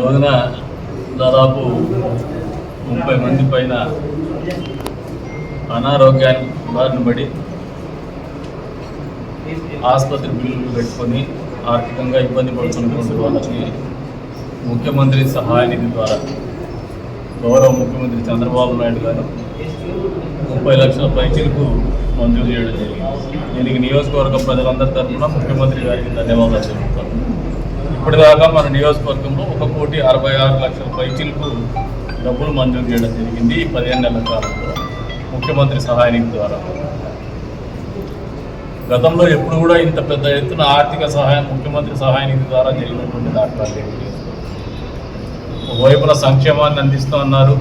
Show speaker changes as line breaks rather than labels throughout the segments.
రోజున దాదాపు ముప్పై మంది పైన అనారోగ్యానికి బారిన పడి ఆసుపత్రి బిల్లులు పెట్టుకొని ఆర్థికంగా ఇబ్బంది పడుతున్నటువంటి వాళ్ళకి ముఖ్యమంత్రి సహాయ నిధి ద్వారా గౌరవ ముఖ్యమంత్రి చంద్రబాబు నాయుడు గారు ముప్పై లక్షల పైచీలకు మంజూరు చేయడం జరిగింది. దీనికి నియోజకవర్గ ప్రజలందరి తరఫున ముఖ్యమంత్రి గారికి ధన్యవాదాలు. చెబుతాను ఇప్పటిదాకా మన నియోజకవర్గంలో ఒక కోటి అరవై ఆరు లక్షల పైచీలకు డబ్బులు మంజూరు చేయడం జరిగింది ఈ పదిహేను నెలల కాలంలో ముఖ్యమంత్రి సహాయ నిధి ద్వారా. గతంలో ఎప్పుడు కూడా ఇంత పెద్ద ఎత్తున ఆర్థిక సహాయం ముఖ్యమంత్రి సహాయ ద్వారా జరిగినటువంటి దాఖలాలు లేవు. ఒకవైపున సంక్షేమాన్ని అందిస్తూ ఉన్నారు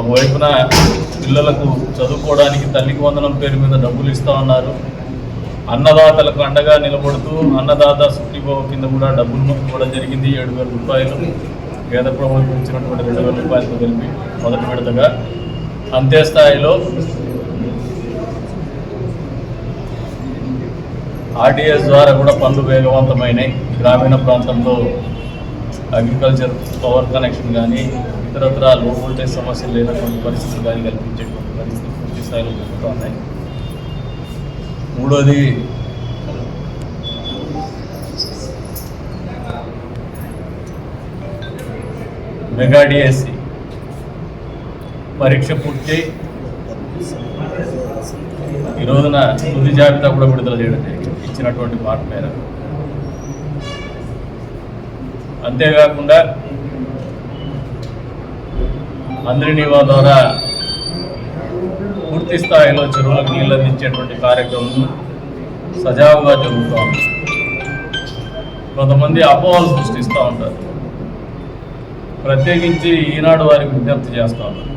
ఒకవైపున పిల్లలకు చదువుకోవడానికి తల్లికి వందనం పేరు మీద డబ్బులు ఇస్తూ ఉన్నారు అన్నదాతలకు అండగా నిలబడుతూ అన్నదాత సుఖీభావ కింద కూడా డబ్బులు ఇవ్వడం జరిగింది. ఏడు వేల రూపాయలు పేద ప్రభుత్వం ఇచ్చినటువంటి రెండు వేల రూపాయలతో కలిపి మొదటి విడతగా అంతే స్థాయిలో ఆర్టీఎస్ ద్వారా కూడా పనులు వేగవంతమైనాయి. గ్రామీణ ప్రాంతంలో అగ్రికల్చర్ పవర్ కనెక్షన్ కానీ ఇతరత్ర లో వోల్టేజ్ సమస్యలు లేనటువంటి పరిస్థితులు కానీ కల్పించేటువంటి పరిస్థితులు పూర్తి స్థాయిలో జరుగుతూ ఉన్నాయి. మూడోది. Mega DSC. పరీక్ష పూర్తి. ఈ రోజున తుది జాబితా కూడా విడుదల చేయడం జరిగింది. ఇచ్చినటువంటి మాట మేర అంతేకాకుండా అందరినీవా ద్వారా పూర్తి స్థాయిలో చెరువులకు నీళ్ళు అందించేటువంటి కార్యక్రమం సజావుగా జరుగుతూ ఉంది. కొంతమంది అపోహలు సృష్టిస్తూ ఉంటారు. ప్రత్యేకించి ఈనాడు వారికి విజ్ఞప్తి చేస్తూ ఉన్నారు.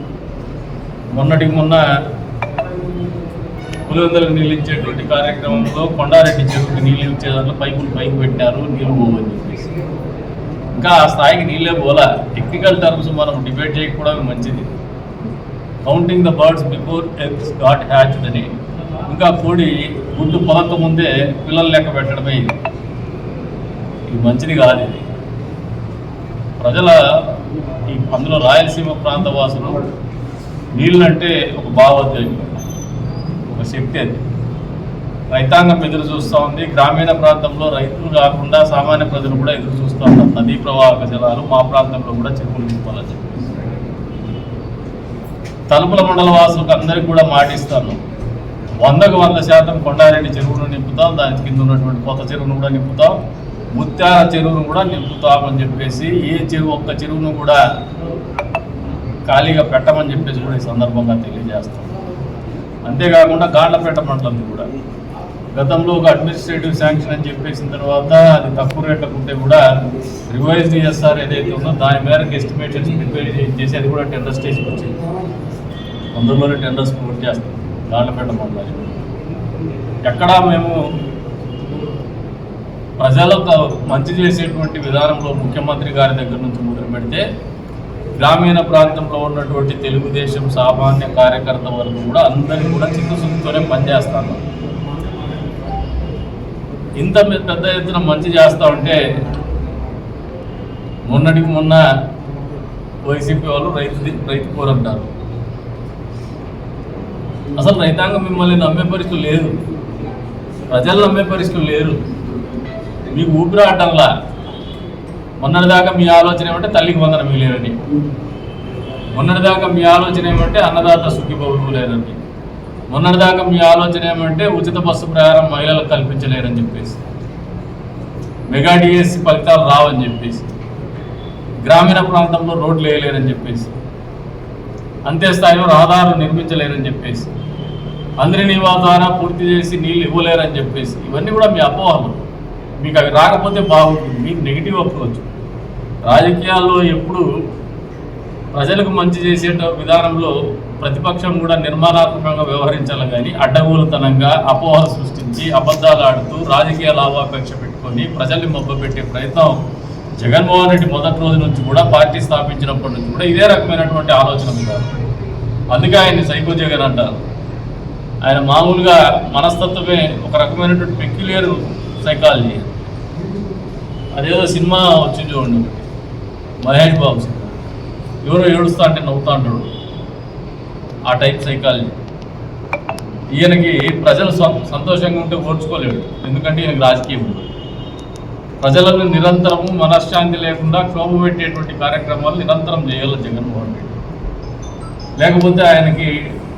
మొన్నటికి మొన్న పులివెందులకు నీళ్ళు ఇచ్చేటువంటి కార్యక్రమంలో కొండారెడ్డి చెరువుకి నీళ్ళు ఇచ్చే దాంట్లో పైపులు పైకి పెట్టారు నీళ్ళు పోవని చెప్పేసి. ఇంకా ఆ స్థాయికి నీళ్ళే పోలా. టెక్నికల్ టర్మ్స్ మనం డిబేట్ చేయకపోవడం మంచిది. Counting the birds before eggs got hatch అని. ఇంకా కోడి గుడ్డు పొలక ముందే పిల్లలు లెక్క పెట్టడమే ఇది. ఇది మంచిది కాదు ఇది. ప్రజల ఈ అందులో రాయలసీమ ప్రాంత వాసులు నీళ్ళంటే ఒక భావోద్వేగం ఒక శక్తి అది. రైతాంగం ఎదురు చూస్తూ ఉంది. గ్రామీణ ప్రాంతంలో రైతులు కాకుండా సామాన్య ప్రజలు కూడా ఎదురు చూస్తూ ఉన్నారు. నదీ ప్రవాహక జలాలు మా ప్రాంతంలో కూడా చెరువులు నింపాలని తలుపుల మండల వాసులకు అందరికీ కూడా మాటిస్తాను వందకు వంద శాతం కొండారెడ్డి చెరువును నింపుతాం దాని కింద ఉన్నటువంటి కొత్త చెరువును కూడా నింపుతాం ముత్యాల చెరువును కూడా నింపుతామని చెప్పేసి ఏ చెరువు ఒక్క చెరువును కూడా ఖాళీగా పెట్టమని చెప్పేసి కూడా ఈ సందర్భంగా తెలియజేస్తాం. అంతేకాకుండా గాండ్లపేట మండలం కూడా. గతంలో ఒక అడ్మినిస్ట్రేటివ్ శాంక్షన్ అని చెప్పేసిన తర్వాత అది తక్కువ రేట్లకు ఉంటే కూడా రివైజ్ చేస్తారు ఏదైతే ఉందో దాని మేరకు ఎస్టిమేషన్స్ ప్రిపేర్ చేసి అది కూడా టెండర్ స్టేజ్కి వచ్చింది. తొందరలోనే టెండర్స్ పూర్తి చేస్తాం. గాండ్లపేట మండలం ఎక్కడా మేము ప్రజలకు మంచి చేసేటువంటి విధానంలో ముఖ్యమంత్రి గారి దగ్గర నుంచి మొదలు పెడితే గ్రామీణ ప్రాంతంలో ఉన్నటువంటి తెలుగుదేశం సామాన్య కార్యకర్త వరకు కూడా అందరినీ కూడా చిత్తశుద్ధితోనే పనిచేస్తాను. ఇంత పెద్ద ఎత్తున మంచి చేస్తా ఉంటే మొన్నటికి మొన్న వైసీపీ వాళ్ళు రైతు రైతు కూరంటారు అసలు రైతాంగం మిమ్మల్ని నమ్మే పరిస్థితులు లేదు. ప్రజలు నమ్మే పరిస్థితులు లేరు. మీకు ఊపిరాటంలా మొన్నటిదాకా మీ ఆలోచన ఏమంటే తల్లికి వందనం మిగిలేరని మొన్నటిదాకా మీ ఆలోచన ఏమంటే అన్నదాత సుఖిబౌలు లేదని మొన్నటిదాకా మీ ఆలోచన ఏమంటే ఉచిత బస్సు ప్రయాణం మహిళలకు కల్పించలేరని చెప్పేసి. మెగా డిఎస్సి ఫలితాలు రావని చెప్పేసి. గ్రామీణ ప్రాంతంలో రోడ్లు వేయలేరని చెప్పేసి. అంతే స్థాయిలో రహదారులు నిర్మించలేరని చెప్పేసి. అందరినీ వాళ్ళ ద్వారా పూర్తి చేసి నీళ్ళు ఇవ్వలేరని చెప్పేసి ఇవన్నీ కూడా మీ అపోహలు. మీకు అవి రాకపోతే బాగుంటుంది. మీకు నెగిటివ్ అప్రోచ్ రాజకీయాల్లో ఎప్పుడు ప్రజలకు మంచి చేసే విధానంలో ప్రతిపక్షం కూడా నిర్మాణాత్మకంగా వ్యవహరించాలి కానీ అడ్డగోలుతనంగా అపోహలు సృష్టించి అబద్ధాలు ఆడుతూ రాజకీయ లాభాపేక్ష పెట్టుకొని ప్రజల్ని మొబ్బపెట్టే ప్రయత్నం జగన్మోహన్ రెడ్డి మొదటి రోజు నుంచి కూడా పార్టీ స్థాపించినప్పటి నుంచి కూడా ఇదే రకమైనటువంటి ఆలోచన విధానం అందుకే ఆయన్ని సైకో జగన్ అంటారు. ఆయన మామూలుగా మనస్తత్వమే ఒక రకమైనటువంటి పెక్యులియర్ సైకాలజీ అదేదో సినిమా వచ్చింది చూడండి ఒకటి. మహేష్ బాబు సినిమా. ఎవరో ఏడుస్తా అంటే నవ్వుతా అంటాడు. ఆ టైప్ సైకాలజీ ఈయనకి ప్రజలు సంతోషంగా ఉంటే ఓర్చుకోలేడు. ఎందుకంటే ఈయనకి రాజకీయం ఉండదు ప్రజలను నిరంతరము మనశ్శాంతి లేకుండా క్షోభ పెట్టేటువంటి కార్యక్రమాలు నిరంతరం చేయాలి జగన్మోహన్ రెడ్డి. లేకపోతే ఆయనకి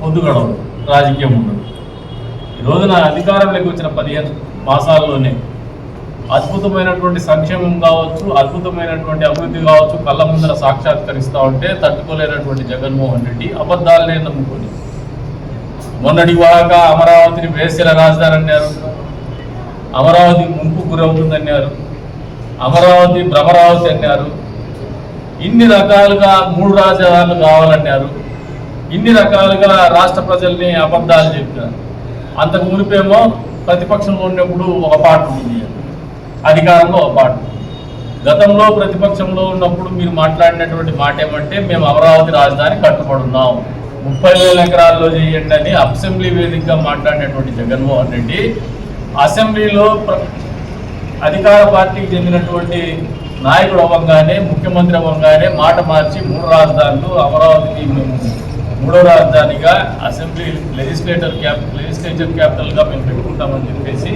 పొద్దు గడవదు రాజకీయం ఉండదు. ఈ రోజున అధికారంలోకి వచ్చిన పదిహేను మాసాల్లోనే అద్భుతమైనటువంటి సంక్షేమం కావచ్చు అద్భుతమైనటువంటి అభివృద్ధి కావచ్చు కళ్ళ ముందర సాక్షాత్కరిస్తూ ఉంటే తట్టుకోలేనటువంటి జగన్మోహన్ రెడ్డి అబద్ధాలనే నమ్ముకొని. మొన్నటి వాక అమరావతిని వేసిన రాజధాని అన్నారు. అమరావతి ముంపు గురవుతుందన్నారు. అమరావతి భ్రమరావతి అన్నారు. ఇన్ని రకాలుగా మూడు రాజధానులు కావాలన్నారు. ఇన్ని రకాలుగా రాష్ట్ర ప్రజల్ని అబద్ధాలు చెప్పారు అంతకు మునిపేమో ప్రతిపక్షంలో ఉన్నప్పుడు ఒక పాట ఉంది అధికారంలో ఒక పాట గతంలో ప్రతిపక్షంలో ఉన్నప్పుడు మీరు మాట్లాడినటువంటి మాట ఏమంటే మేము అమరావతి రాజధాని కట్టుబడున్నాం. ముప్పై వేల ఎకరాల్లో చేయండి అని అసెంబ్లీ వేదికగా మాట్లాడినటువంటి జగన్మోహన్ రెడ్డి అసెంబ్లీలో ప్ర- అధికార పార్టీకి చెందినటువంటి నాయకుడు అవ్వంగానే ముఖ్యమంత్రి అవ్వంగానే మాట మార్చి మూడు రాజధానులు అమరావతికి మేము మూడో రాజధానిగా అసెంబ్లీ లెజిస్లేటర్ క్యాప్ లెజిస్లేచర్ క్యాపిటల్గా మేము పెట్టుకుంటామని చెప్పేసి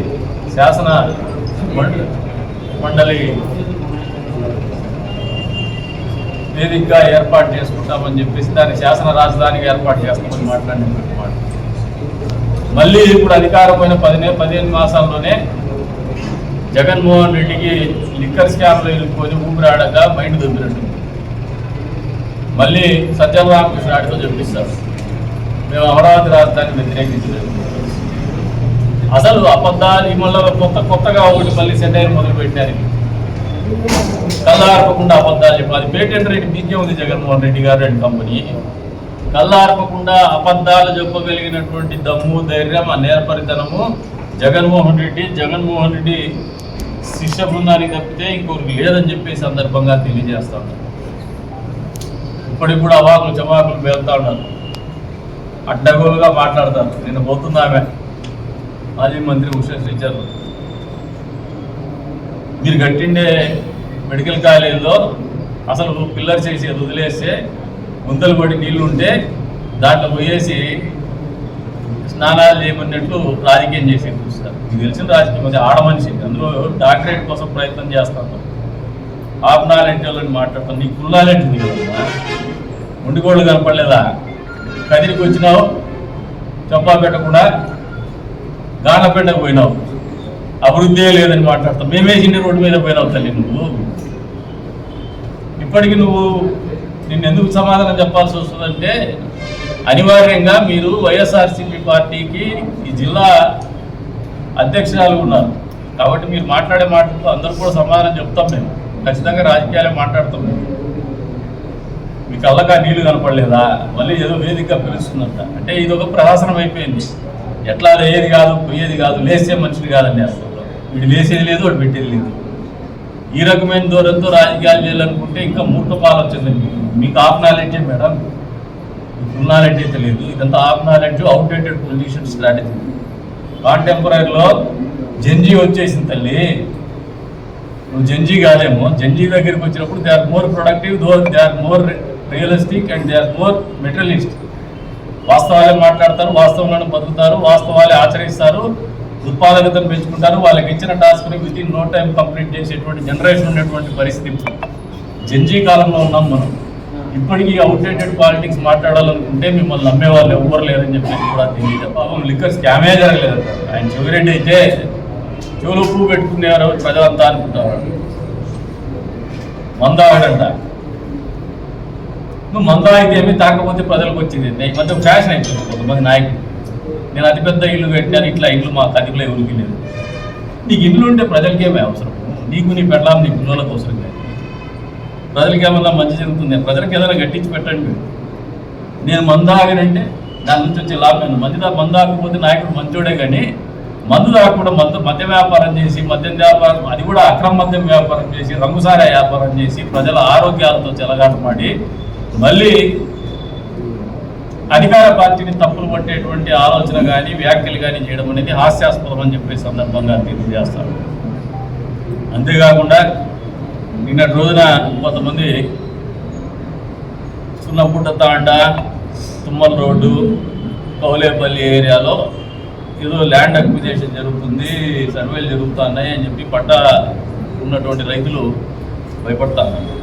శాసన మండ- మండలి వేదికగా ఏర్పాటు చేసుకుంటామని చెప్పేసి దాన్ని శాసన రాజధానిగా ఏర్పాటు చేస్తామని మాట్లాడినటువంటి మాట. మళ్ళీ ఇప్పుడు అధికారమైన పదిహే పదిహేను మాసాల్లోనే జగన్మోహన్ రెడ్డికి లిక్కర్ స్కామ్లో వెళ్ళిపోయి ఊపిరాడగా మైండ్ దొబ్బినట్టు మళ్ళీ సత్యం రామకృష్ణ ఆడితో చెప్పిస్తారు మేము అమరావతి రాజధాని వ్యతిరేకించలేదు. అసలు అబద్ధాలు ఈ మళ్ళీ కొత్త కొత్తగా ఒకటి మళ్ళీ సెటైర్ మొదలు పెట్టారు. కళ్ళార్పకుండా అబద్ధాలు చెప్పాలి పేటెంట్ రేట్ మీకే ఉంది జగన్మోహన్ రెడ్డి గారు అండ్ కంపెనీ కళ్ళార్పకుండా అబద్ధాలు చెప్పగలిగినటువంటి దమ్ము ధైర్యం ఆ నేర్పరితనము జగన్మోహన్ రెడ్డి జగన్మోహన్ రెడ్డి శిష్య బృందానికి తప్పితే ఇంకొకరికి లేదని చెప్పే సందర్భంగా తెలియజేస్తా ఇప్పటికి కూడా అవాకులు చవాకులు పేలుతా ఉన్నారు. అడ్డగోలుగా మాట్లాడతారు. నేను పోతున్నామే మాజీ మంత్రి ఉషా శ్రీచర్. మీరు కట్టిండే మెడికల్ కాలేజీలో అసలు పిల్లర్ చేసి వదిలేస్తే గుంతలు పడి నీళ్ళు ఉంటే దాంట్లో పోయేసి స్నానాలు చేయమన్నట్లు రాజకీయం చేసి చూస్తారు. మీకు తెలిసిన రాజకీయం అది ఆడ మనిషి. అందులో డాక్టరేట్ కోసం ప్రయత్నం చేస్తాను. ఆఫ్ నాలెడ్జ్ వాళ్ళని మాట్లాడతాను. నీకు ఫుల్ నాలెడ్జ్ ఉంది కదా. ఉండిగోళ్ళు కనపడలేదా? కదిరికి వచ్చినావు చెప్పా పెట్టకుండా గానపేటకు పోయినావు. అభివృద్ధి లేదని మాట్లాడతావు మేమే చిన్న రోడ్డు మీద పోయినావు తల్లి నువ్వు. ఇప్పటికి నువ్వు నిన్ను ఎందుకు సమాధానం చెప్పాల్సి వస్తుందంటే అనివార్యంగా మీరు వైఎస్ఆర్సీపీ పార్టీకి ఈ జిల్లా అధ్యక్షురాలు ఉన్నారు. కాబట్టి మీరు మాట్లాడే మాటలతో అందరూ కూడా సమాధానం చెప్తాం మేము. ఖచ్చితంగా రాజకీయాలే మాట్లాడతాం మేము. కళ్ళగా నీళ్ళు కనపడలేదా? మళ్ళీ ఏదో వేదికగా పిలుస్తుందంట. అంటే ఇది ఒక ప్రహాసనం అయిపోయింది. ఎట్లా లేది కాదు పోయేది కాదు లేసే మనిషిని కాదండి అసలు. వీడు లేసేది లేదు వాడు పెట్టేది లేదు. ఈ రకమైన దూరంతో రాజకీయాలు చేయాలనుకుంటే ఇంకా మూర్ఖపాలు వచ్చింది మీకు మీకు ఆఫ్ నాలెడ్జే మేడం? ఫుల్ నాలెడ్జ్ అయితే లేదు. ఇదంతా of knowledge outdated position strategy కాంటెంపరీలో Gen Z వచ్చేసింది తల్లి. నువ్వు జంజీ కాదేమో. జంజీ దగ్గరికి వచ్చినప్పుడు they are more productive though they are more realistic and they are more materialist వాస్తవాలే మాట్లాడతారు వాస్తవంలోనే బతుకుతారు వాస్తవాలే ఆచరిస్తారు ఉత్పాదకతను పెంచుకుంటారు వాళ్ళకి ఇచ్చిన టాస్క్ని with in no time complete చేసేటువంటి జనరేషన్ ఉన్నటువంటి పరిస్థితి జంజీ కాలంలో ఉన్నాం మనం. ఇప్పటికీ అవుట్డేటెడ్ పాలిటిక్స్ మాట్లాడాలనుకుంటే మిమ్మల్ని నమ్మేవాళ్ళు ఎవ్వరు లేరని చెప్పేసి కూడా తెలియదు. పాపం లిక్కర్ స్కామే జరగలేదు. ఆయన చెవిరెడ్డి అయితే చెవులు పువ్వు పెట్టుకునేవారు ప్రజలంతా అనుకుంటారు. మందాగడంట నువ్వు మందాగితే ఏమి తాకపోతే ప్రజలకు వచ్చింది. ఈ మధ్య ఫ్యాషన్ అయిపోయింది కొంతమంది నాయకులు. నేను అతిపెద్ద ఇల్లు పెట్టాను ఇట్లా ఇల్లు మా కదిపులే ఉరికి లేదు. నీకు ఇల్లు ఉంటే ప్రజలకేమే అవసరం? నీకు నీ పెట్టాలి నీ పిల్లలకు అవసరం లేదు. ప్రజలకి ఏమన్నా మంచి జరుగుతుంది? ప్రజలకు ఏదైనా గట్టించి పెట్టండి. మీరు. నేను మందాగనంటే దాని నుంచి వచ్చే లాభం మంది మందాకపోతే మందు ఆకపోతే నాయకుడు మంచోడే కానీ మందు తాగకుండా మద్య మద్య వ్యాపారం చేసి మద్యం వ్యాపారం అది కూడా అక్రమ మద్యం వ్యాపారం చేసి రంగుసారా వ్యాపారం చేసి ప్రజల ఆరోగ్యాలతో చెలగాటమాడి మళ్ళీ అధికార పార్టీని తప్పులు పట్టేటువంటి ఆలోచన కానీ వ్యాఖ్యలు కానీ చేయడం అనేది హాస్యాస్పదం అని చెప్పే సందర్భంగా తెలియజేస్తాను అంతేకాకుండా నిన్నటి రోజున కొంతమంది సున్నపుట్ట తాండ తుమ్మల రోడ్డు కౌలేపల్లి ఏరియాలో ఏదో ల్యాండ్ అక్విజేషన్ జరుగుతుంది సర్వేలు జరుగుతున్నాయి అని చెప్పి పట్ట ఉన్నటువంటి రైతులు భయపడతారు.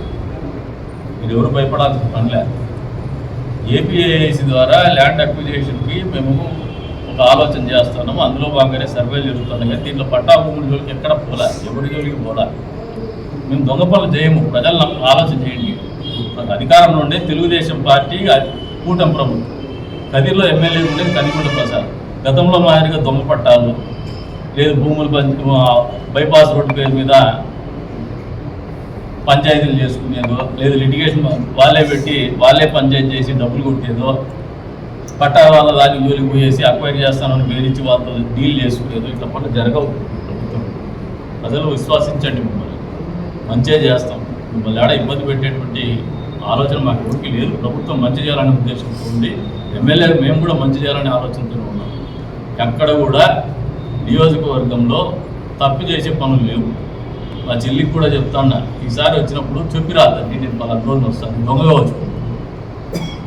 మీరు ఎవరు భయపడాల్సిన పనిలే ఏపీఐసి ద్వారా ల్యాండ్ అక్విజేషన్కి మేము ఒక ఆలోచన చేస్తున్నాము. అందులో భాగంగానే సర్వేలు జరుగుతున్నాయి. కానీ దీంట్లో పట్టా భూముల జోలికి ఎక్కడ పోలా? ఎవరి జోలికి పోలా? మేము దొంగ పనులు చేయము. నాకు ఆలోచన చేయండి. అధికారంలో ఉండే తెలుగుదేశం పార్టీ కూటమి ప్రభుత్వం. కదిర్లో ఎమ్మెల్యే ఉండే కనికొండ ప్రసాద్. గతంలో మాదిరిగా దొంగ పట్టాలు లేదు భూములు బైపాస్ రోడ్డు పేరు మీద పంచాయతీలు చేసుకునేదో లేదు లిటిగేషన్ వాళ్ళే పెట్టి వాళ్ళే పంచాయతీ చేసి డబ్బులు కొట్టేదో పట్టా వాళ్ళ దానికి జోలికి పోయేసి అక్వైర్ చేస్తానని బేరించి వాళ్ళతో డీల్ చేసుకునేదో ఇట్లా పట్ల జరగవు ప్రభుత్వం. ప్రజలు విశ్వసించండి మిమ్మల్ని. మంచిగా చేస్తాం. మిమ్మల్ని ఆడ ఇబ్బంది పెట్టేటువంటి ఆలోచన మాకు ఎవరికి లేదు. ప్రభుత్వం మంచి చేయాలనే ఉద్దేశంతో ఉంది ఎమ్మెల్యే మేము కూడా మంచి చేయాలనే ఆలోచనతో ఉన్నాం. ఎక్కడ కూడా నియోజకవర్గంలో తప్పు చేసే పనులు లేవు. మా చెల్లికి కూడా చెప్తాను ఈసారి వచ్చినప్పుడు చెప్పి రాదండి నేను పలానా రోజులు వస్తాను దొంగగా వచ్చు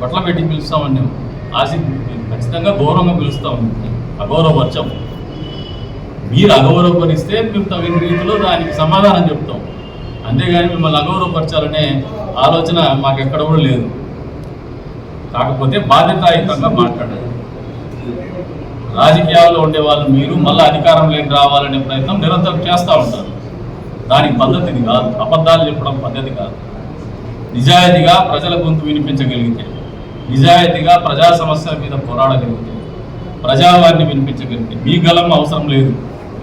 బట్టల పెట్టి పిలుస్తామని మేము. ఆశ ఖచ్చితంగా గౌరవంగా పిలుస్తాం అగౌరవపరచం మీరు అగౌరవపరిస్తే మేము తగిన రీతిలో దానికి సమాధానం చెప్తాం. అంతేగాని మిమ్మల్ని అగౌరవపరచాలనే ఆలోచన మాకు ఎక్కడ కూడా లేదు. కాకపోతే బాధ్యతాయుతంగా మాట్లాడాలి. రాజకీయాల్లో ఉండే వాళ్ళు మీరు మళ్ళీ అధికారంలోకి రావాలనే ప్రయత్నం నిరంతరం చేస్తూ ఉంటారు. దానికి పద్ధతిది కాదు అబద్ధాలు చెప్పడం పద్ధతి కాదు. నిజాయితీగా ప్రజల గొంతు వినిపించగలిగితే నిజాయితీగా ప్రజా సమస్యల మీద పోరాడగలిగితే ప్రజావారిని వినిపించగలిగితే మీ గలం అవసరం లేదు.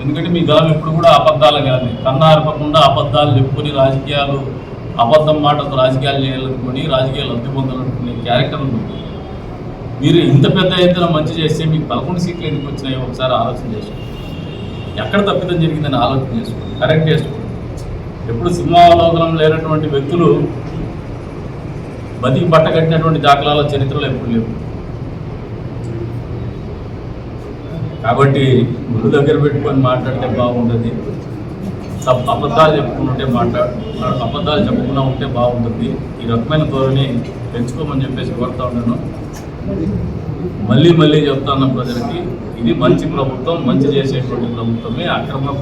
ఎందుకంటే మీ గలం ఎప్పుడు కూడా అబద్ధాలు కాదు. కన్నారపకుండా అబద్ధాలు చెప్పుకొని రాజకీయాలు అబద్ధం మాటతో రాజకీయాలు చేయాలనుకొని రాజకీయాలు లబ్ధి పొందాలనుకునే క్యారెక్టర్ ఉంటుంది మీరు ఇంత పెద్ద ఎత్తున మంచి చేస్తే మీకు పదకొండు సీట్లు ఎందుకు వచ్చినాయో ఒకసారి ఆలోచన చేసుకోండి. ఎక్కడ తప్పిదం జరిగిందని ఆలోచన చేసుకోండి. కరెక్ట్ చేసుకోండి. ఎప్పుడు సింహావలోకనం లేనటువంటి వ్యక్తులు బతికి పట్టగట్టినటువంటి దాఖలాల చరిత్రలో ఎప్పుడు లేవు. కాబట్టి గుళ్ళు దగ్గర పెట్టుకొని మాట్లాడితే బాగుంటుంది అబద్ధాలు చెప్పుకుంటుంటే మాట్లాడు అబద్ధాలు చెప్పకుండా ఉంటే బాగుంటుంది. ఈ రకమైన ధోరణి పెంచుకోమని చెప్పేసి కోరుతా ఉన్నాను. మళ్ళీ మళ్ళీ చెప్తాన్న ప్రజలకి ఇది మంచి ప్రభుత్వం మంచి చేసేటువంటి ప్రభుత్వమే అక్రమ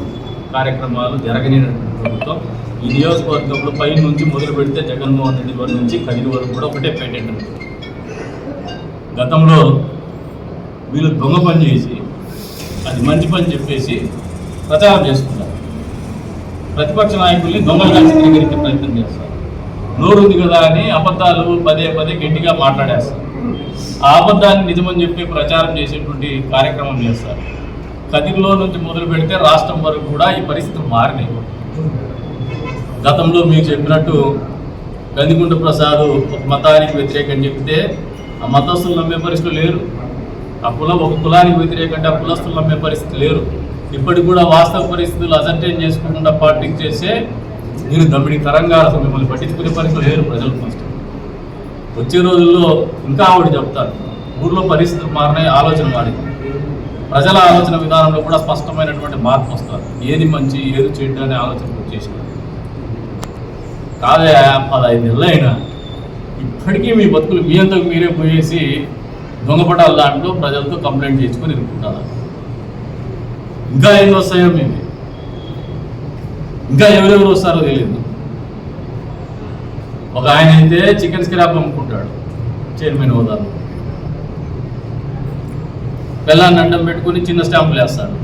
కార్యక్రమాలు జరగనినటువంటి ప్రభుత్వం. ఈ నియోజకవర్గంలో పై నుంచి మొదలు పెడితే జగన్మోహన్ రెడ్డి గారి నుంచి కదిరి వరకు కూడా ఒకటే పేటెంట్ గతంలో వీళ్ళు దొంగ పని చేసి అది మంచి పని చెప్పేసి ప్రచారం చేసుకున్నారు ప్రతిపక్ష నాయకుల్ని దొంగలుగా చిత్రీకరించే ప్రయత్నం చేస్తారు. నోరు ఉంది కదా అని అబద్ధాలు పదే పదే గట్టిగా మాట్లాడేస్తారు. ఆ అబద్ధాన్ని నిజమని చెప్పి ప్రచారం చేసేటువంటి కార్యక్రమం చేస్తారు. కదిరిలో నుంచి మొదలు పెడితే రాష్ట్రం వరకు కూడా ఈ పరిస్థితులు మారినాయి. గతంలో మీకు చెప్పినట్టు గందిగుంట ప్రసాద్ ఒక మతానికి వ్యతిరేకం చెప్తే ఆ మతస్థులు నమ్మే పరిస్థితులు లేరు. ఆ కులం ఒక కులానికి వ్యతిరేకంగా ఆ కులస్తులు నమ్మే పరిస్థితి లేరు. ఇప్పటికి కూడా వాస్తవ పరిస్థితులు అసర్టైన్ చేసుకోకుండా పార్టీకి చేస్తే మీరు తరంగా అసలు మిమ్మల్ని పట్టించుకునే పరిస్థితులు లేరు ప్రజలు ఫస్ట్ వచ్చే రోజుల్లో ఇంకా ఆవిడ చెప్తారు ఊర్లో పరిస్థితులు మారినాయి ఆలోచన మారింది. ప్రజల ఆలోచన విధానంలో కూడా స్పష్టమైనటువంటి మార్పు వస్తారు ఏది మంచి ఏది చెడ్డ అనే ఆలోచన వచ్చేసినారు కాదే పదహైదు నెలలు ఇప్పటికీ మీ బతుకులు మీ అంతకు మీరే పోయేసి దొంగపటాల దాంట్లో ప్రజలతో కంప్లైంట్ చేసుకొని ఇరుక్కుంటారు ఇంకా ఏం వస్తాయో మేము ఇంకా ఎవరెవరు వస్తారో తెలియదు ఒక ఆయన అయితే చికెన్ స్క్రాప్ అమ్ముకుంటాడు. చైర్మన్ హోదాలో. పిల్లాన్ని అడ్డం పెట్టుకుని చిన్న స్టాంపులు వేస్తారు.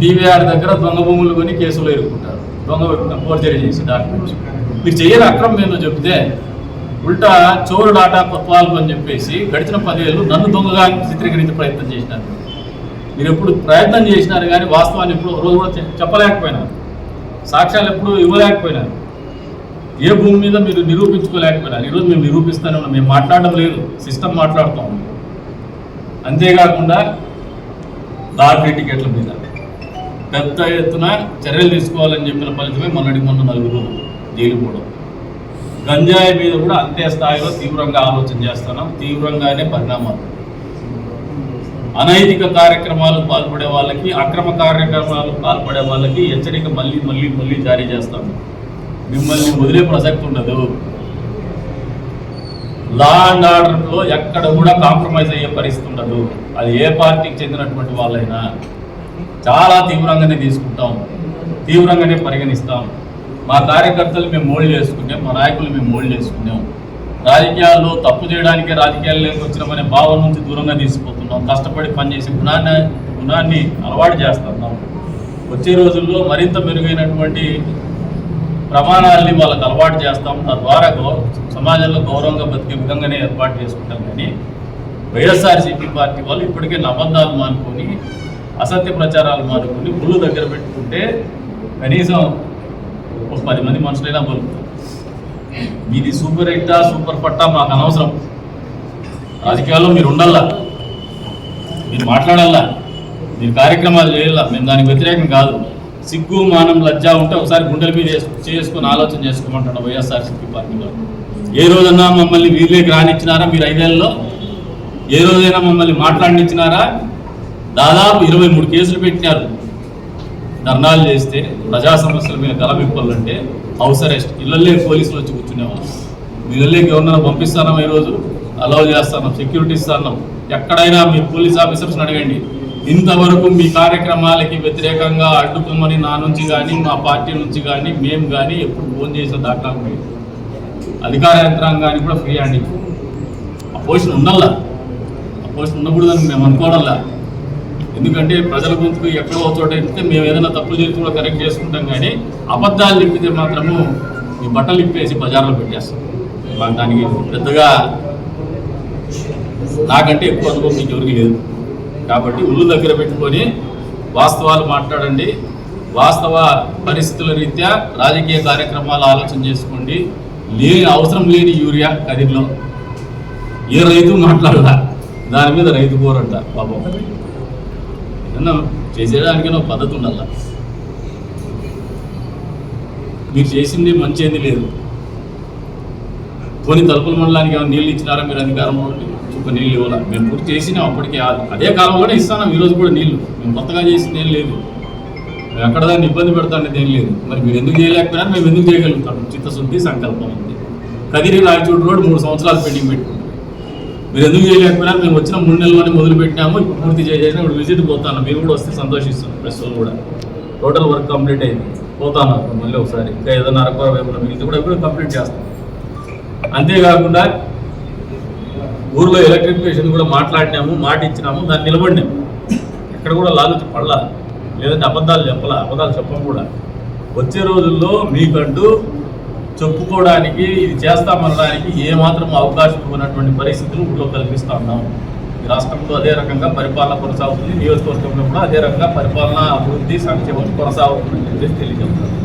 టీవీఆర్ దగ్గర దొంగ భూములు కొని కేసులో ఇరుక్కుంటారు. దొంగ ఫోర్జరీ చేసి డాక్యుమెంట్స్. మీరు చేయని అక్రమం ఏందో చెప్తే ఉల్టా చోరు డాటా కొత్వాలు అని చెప్పేసి గడిచిన పదేళ్ళు నన్ను దొంగగా చిత్రీకరించే ప్రయత్నం చేసినారు. మీరు ఎప్పుడు ప్రయత్నం చేసినారు కానీ వాస్తవాన్ని ఎప్పుడు రోజు కూడా చెప్పలేకపోయినారు. సాక్ష్యాలు ఎప్పుడు ఇవ్వలేకపోయినారు. ఏ భూమి మీద మీరు నిరూపించుకోలేకపోయినారు. ఈరోజు మేము నిరూపిస్తానే ఉన్నాం. మేము మాట్లాడడం లేదు. సిస్టమ్ మాట్లాడుతాం అంతేకాకుండా లాటరీ టికెట్ల మీద. పెద్ద ఎత్తున చర్యలు తీసుకోవాలని చెప్పిన ఫలితమే మొన్నటి మొన్న నలుగురు జైలు కూడా గంజాయి మీద కూడా అంతే స్థాయిలో తీవ్రంగా ఆలోచన చేస్తున్నాం. తీవ్రంగానే పరిణామాలు. అనైతిక కార్యక్రమాలు పాల్పడే వాళ్ళకి అక్రమ కార్యక్రమాలు పాల్పడే వాళ్ళకి హెచ్చరిక మళ్ళీ మళ్ళీ మళ్ళీ జారీ చేస్తాము. మిమ్మల్ని వదిలే ప్రసక్తి ఉండదు. లా అండ్ ఆర్డర్లో ఎక్కడ కూడా కాంప్రమైజ్ అయ్యే పరిస్థితి ఉండదు. అది ఏ పార్టీకి చెందినటువంటి వాళ్ళైనా చాలా తీవ్రంగానే తీసుకుంటాం. తీవ్రంగానే పరిగణిస్తాం. మా కార్యకర్తలు మేము మోల్డ్ చేసుకున్నాం మా నాయకులు మేము మోల్డ్ చేసుకున్నాం రాజకీయాల్లో తప్పు చేయడానికే రాజకీయాల్లోకి వచ్చినామనే భావం నుంచి దూరంగా తీసుకుపోతున్నాం. కష్టపడి పనిచేసి గుణాన్ని గుణాన్ని అలవాటు చేస్తున్నాం. వచ్చే రోజుల్లో మరింత మెరుగైనటువంటి ప్రమాణాలని వాళ్ళకి అలవాటు చేస్తాం. తద్వారా గౌరవ సమాజంలో గౌరవంగా బతికే విధంగానే ఏర్పాటు చేసుకుంటాం. కానీ వైఎస్ఆర్సీపీ పార్టీ వాళ్ళు ఇప్పటికే అబద్ధాలు మానుకొని అసత్య ప్రచారాలు మానుకొని గుళ్ళు దగ్గర పెట్టుకుంటే కనీసం ఒక పది మంది మనుషులైనా బలుపుతారు మీది సూపర్ హిట్టా సూపర్ పట్టా మాకు అనవసరం. రాజకీయాల్లో మీరు ఉండాలా? మీరు మాట్లాడాలా? మీరు కార్యక్రమాలు చేయాలా? మేము దానికి వ్యతిరేకం కాదు. సిగ్గు మానం లజ్జ ఉంటే ఒకసారి గుండెల మీద చేసుకుని ఆలోచన చేసుకోమంటాడు వైఎస్ఆర్సీపీ పార్టీలో ఏ రోజన్నా మమ్మల్ని వీళ్ళకి రానిచ్చినారా మీరు ఐదేళ్ళలో ఏ రోజైనా మమ్మల్ని మాట్లాడినిచ్చినారా? దాదాపు ఇరవై మూడు కేసులు పెట్టినారు. ధర్నాలు చేస్తే ప్రజా సమస్యల మీద గలమిప్పాలంటే హౌస్ అరెస్ట్ ఇళ్ళల్లే పోలీసులు వచ్చి కూర్చునేవాళ్ళు. మీ గవర్నర్ పంపిస్తాను ఈరోజు. అలౌ చేస్తాను సెక్యూరిటీ ఇస్తాను. ఎక్కడైనా మీ పోలీస్ ఆఫీసర్స్ని అడగండి. ఇంతవరకు మీ కార్యక్రమాలకి వ్యతిరేకంగా అడ్డుకోమని నా నుంచి కానీ మా పార్టీ నుంచి కానీ మేము కానీ ఎప్పుడు ఫోన్ చేసిన దాకా ఉన్నాయి అధికార యంత్రాంగానికి కూడా ఫ్రీ అండి ఆ పోషన్ ఉండాలా? ఆ పోషన్ ఉండకూడదని మేము అనుకోవడంలా ఎందుకంటే ప్రజల గొంతుకు ఎక్కడో చోట ఎత్తితే మేము ఏదైనా తప్పులు చేసి కూడా కరెక్ట్ చేసుకుంటాం కానీ అబద్ధాలు నింపితే మాత్రము ఈ బట్టలు ఇప్పేసి బజార్లో పెట్టేస్తాం. దానికి పెద్దగా నాకంటే ఎక్కువ అనుభవం మీకు ఎవరికి లేదు. కాబట్టి ఉళ్ళు దగ్గర పెట్టుకొని వాస్తవాలు మాట్లాడండి. వాస్తవ పరిస్థితుల రీత్యా రాజకీయ కార్యక్రమాలు ఆలోచన చేసుకోండి. లేని అవసరం లేని యూరియా కదిరిలో. ఏ రైతు మాట్లాడాల? దాని మీద రైతు పోరంట పాపం. ఏదన్నా చేసేదానికైనా పద్ధతి ఉండాల? మీరు చేసింది మంచి ఏది లేదు. కొన్ని తలుపుల మండలానికి ఏమైనా నీళ్ళు ఇచ్చినారా? మీరు అధికారంలో ఉండి. చుక్క నీళ్ళు ఇవ్వాలి? మేము పూర్తి చేసినాం అప్పటికే. ఆ- అదే కాలంలోనే ఇస్తాను ఈరోజు కూడా నీళ్ళు. మేము కొత్తగా చేసింది ఏం లేదు. మేము ఎక్కడ దాన్ని ఇబ్బంది పెడతానేది ఏం లేదు. మరి మీరు ఎందుకు చేయలేకపోయినా మేము ఎందుకు చేయగలుగుతాం? చిత్తశుద్ధి సంకల్పం ఉంది. కదిరి రాయచూడు రోడ్ మూడు సంవత్సరాలు పెండింగ్ పెట్టుకుంటాం మీరు ఎందుకు చేయలేకపోయినా మేము వచ్చిన మూడు నెలలోనే మొదలు పెట్టినాము ఇప్పుడు పూర్తి చేసేసిన ఇప్పుడు విజిట్ పోతాను. మీరు కూడా వస్తే సంతోషిస్తాను ప్రెస్ కూడా. టోటల్ వర్క్ కంప్లీట్ అయింది. పోతాను మళ్ళీ ఒకసారి. ఇంకా ఏదైనా అరకొర వైపున మిగిలితే కూడా ఇప్పుడు కంప్లీట్ చేస్తాం. అంతేకాకుండా ఊర్లో ఎలక్ట్రిఫికేషన్ కూడా మాట్లాడినాము మాట ఇచ్చినాము దాన్ని నిలబడినాము ఎక్కడ కూడా లాలుచి పడలా. లేదంటే అబద్ధాలు చెప్పాలా అబద్ధాలు చెప్పం కూడా. వచ్చే రోజుల్లో మీకంటూ చెప్పుకోవడానికి ఇది చేస్తామనడానికి ఏమాత్రం అవకాశం ఇవ్వనటువంటి పరిస్థితులు ఊళ్ళో కల్పిస్తూ ఉన్నాము ఈ రాష్ట్రంలో అదే రకంగా పరిపాలన కొనసాగుతుంది నియోజకవర్గంలో కూడా అదే రకంగా పరిపాలన అభివృద్ధి సంక్షేమం కొనసాగుతుందని చెప్పేసి తెలియజేస్తున్నాను